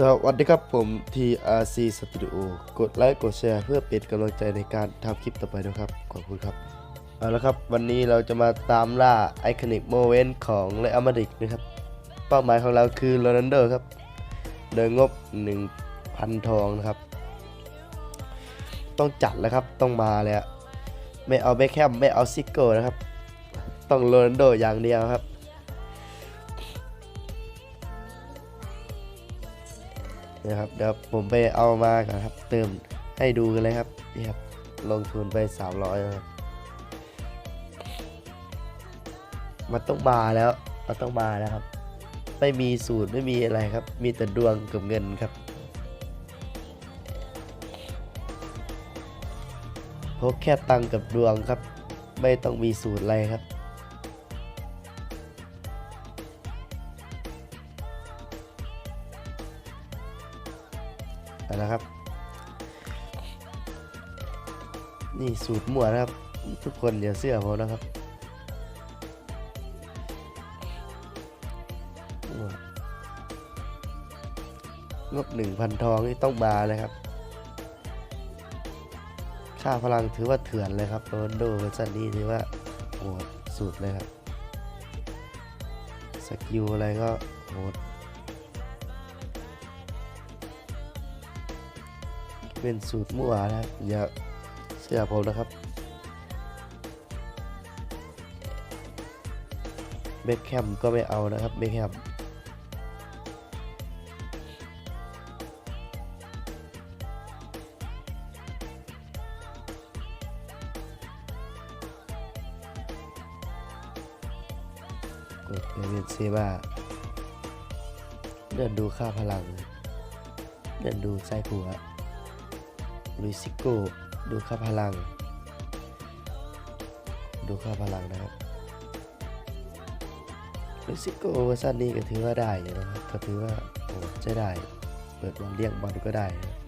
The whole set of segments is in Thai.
สวัสดีครับผม TRC Studio กดไลค์กดแชร์เพื่อเป็นกำลังใจในการทำคลิปต่อไปนะครับ ขอบคุณครับ เอาละครับ วันนี้เราจะมาตามล่าไอคอนิกโมเ e นต์ของเลอามาดิกนะครับ เป้าหมายของเราคือโรนัลโดครับ โดยงบ 1,000 ทองนะครับ ต้องจัดแล้วครับต้องมาเลยไม่เอาเบคแฮมไม่เอาซิโก้นะครับ ต้องโรนัลโดอย่างเดียวครับ นะครับเดี๋ยวผมไปเอามาก่อนครับ เติมให้ดูกันเลยครับนี่ครับลงทุนไป300นะครับมันต้องมาแล้วมันต้องมาแล้วครับ ไม่มีสูตรไม่มีอะไรครับ มีแต่ดวงกับเงินครับพกแค่ตังค์กับดวงครับ ไม่ต้องมีสูตรอะไรครับ เอาละครับ นี่สูตรมั่วนะครับ ทุกคนอย่าเสื้อผมนะครับมั่วงบหนึ่งพันทองนี่ต้องมาเลยครับ ค่าพลังถือว่าเถื่อนเลยครับโรนโดเวอร์ชันนี้ถือว่าโหดสุดเลยครับ สกิลอะไรก็โหด เป็นสูตรมั่วนะครับอย่าเชื่อผมนะครับเบคแคมก็ไม่เอานะครับเบคแคมกดเป็นเซบ้าเดินดูค่าพลังเดินดูไส้ผัว ลุยซิโก้ดูค่าพลัง ดูค่าพลังนะครับลุยซิโก้เวอร์ชันนี้ก็ถือว่าได้อยู่นะครับก็ถือว่าโอ้ใช้ได้ เปิดบอลเลี้ยงบอลก็ได้นะ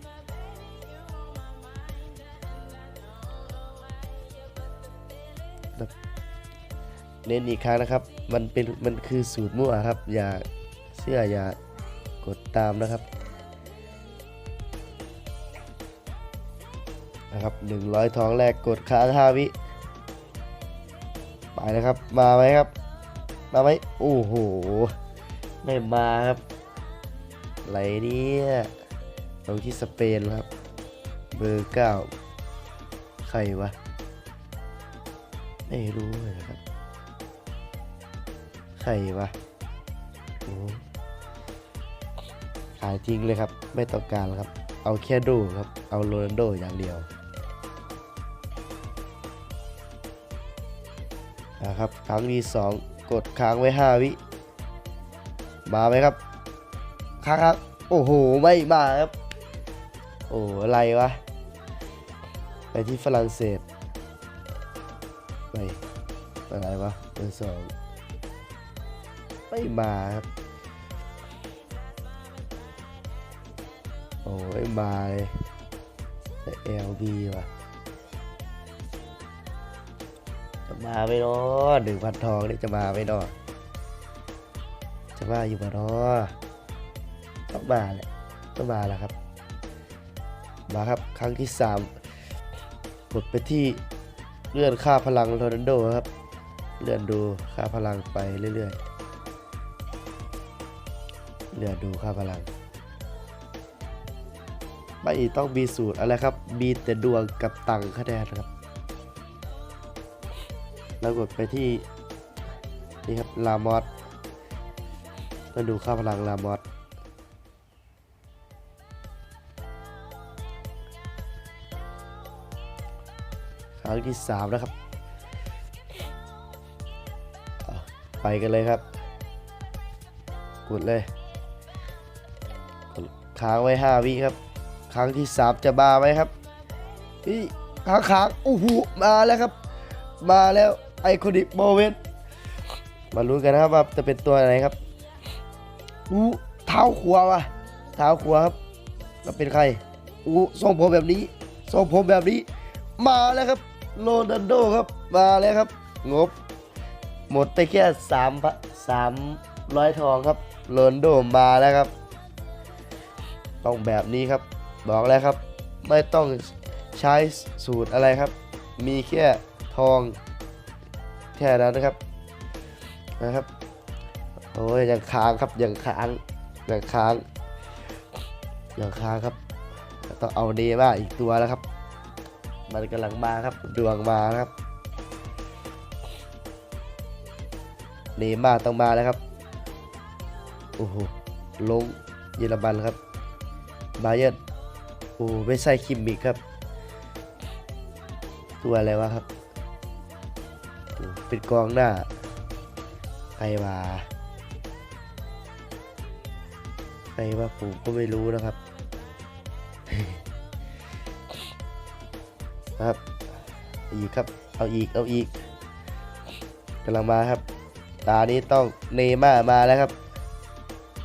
เน้นอีกครั้งนะครับ มันเป็น มันคือสูตรมั่วครับ อย่าเชื่ออย่ากดตามนะครับ นะครับ100 ทองแรกกดค้าง5วิ ไปแล้วครับ มาไหมครับ มาไหมโอ้โห ไม่มาครับไหลเนี่ยลงที่สเปนครับ เบอร์9ใครวะ ไม่รู้เลยนะครับ ใครวะโอ้ขายทิ้งเลยครับ ไม่ต้องการแล้วครับ เอาแค่ดูครับ เอาโรนัลโดอย่างเดียว นะครับครั้งที่สองกดค้างไว้ 5 วิ มาไหมครับค้างครับ โอ้โห ไม่มาครับ โอ้อะไรวะ ไปที่ฝรั่งเศสไปอะไรวะเบอร์สองไม่มาครับ โอ้ไม่มาเลยแต่ LB ว่ะ มาไม่นอหนึ่งพันทองนี่จะมาไม่นอจะมาอยู่ปะเนอต้องมาแหละต้องมาแล้วครับ มาครับครั้งที่สามกดไปที่เลื่อนค่าพลังโรนัลโดครับ เลื่อนดูค่าพลังไปเรื่อยๆ เลื่อนดูค่าพลัง ไม่ต้องมีสูตรอะไรครับ มีแต่ดวงกับตังค์คะแนนครับ แล้วกดไปที่นี่ครับลามอสมาดูค่าพลังลามอสครั้งที่สามนะครับ ไปกันเลยครับ กดเลยค้างไว้ 5 วิครับ ครั้งที่ 3 จะมาไหมครับนี่ค้างค้างโอ้โหมาแล้วครับ มาแล้ว ไอคอนิกโมเมนต์มาลุ้นกันนะครับว่าจะเป็นตัวไหนครับอู้เท้าขวาวะเท้าขวาครับจะเป็นใครอู้ทรงผมแบบนี้ทรงผมแบบนี้ มาแล้วครับโรนัลโดครับมาแล้วครับ งบ หมดไปแค่สามสามร้อยทองครับโรนโดมาแล้วครับ ต้องแบบนี้ครับ บอกแล้วครับ ไม่ต้องใช้สูตรอะไรครับ มีแค่ทอง แค่นั้นนะครับนะครับโอ้ยยังค้างครับยังค้างยังค้างยังค้างครับต้องเอาเนม่าอีกตัวแล้วครับ มันกำลังมาครับดวงมานะครับเนม่าต้องมาแล้วครับโอ้โหลงเยอรมันครับบาเยร์นโอ้ไม่ใช่คิมมิกครับ ตัวอะไรวะครับ เป็นกองหน้าใครมาใครว่าผมก็ไม่รู้นะครับ ครับ อีกครับ เอาอีก เอาอีกกำลังมาครับ ตานี้ต้องเนยม่ามาแล้วครับ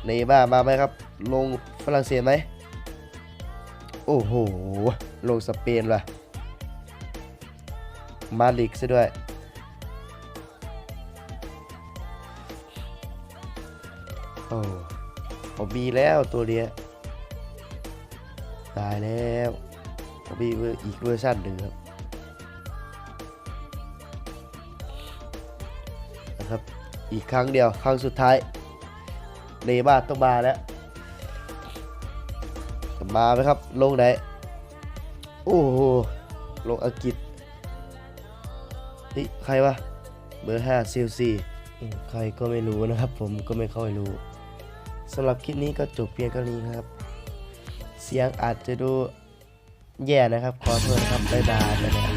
เนยม่ามาไหมครับ ลงฝรั่งเศสไหม โอ้โห ลงสเปนว่ะ มาลิกซะด้วย โอ้ผมมีแล้วตัวเนี้ยตายแล้วผมมีอีกเวอร์ชันหนึ่งครับนะครับ อีกครั้งเดียว ครั้งสุดท้ายเนย์มาต้องมาแล้วมาไหมครับ ลงไหน โอ้โห ลงอังกฤษเฮ้ยใครวะเบอร์5เซลซีอืมใครก็ไม่รู้นะครับ ผมก็ไม่ค่อยรู้ สำหรับคลิปนี้ก็จบเพียงเท่านี้ครับ เสียงอาจจะดูแย่นะครับ ขอโทษครับบ๊ายบายนะครับ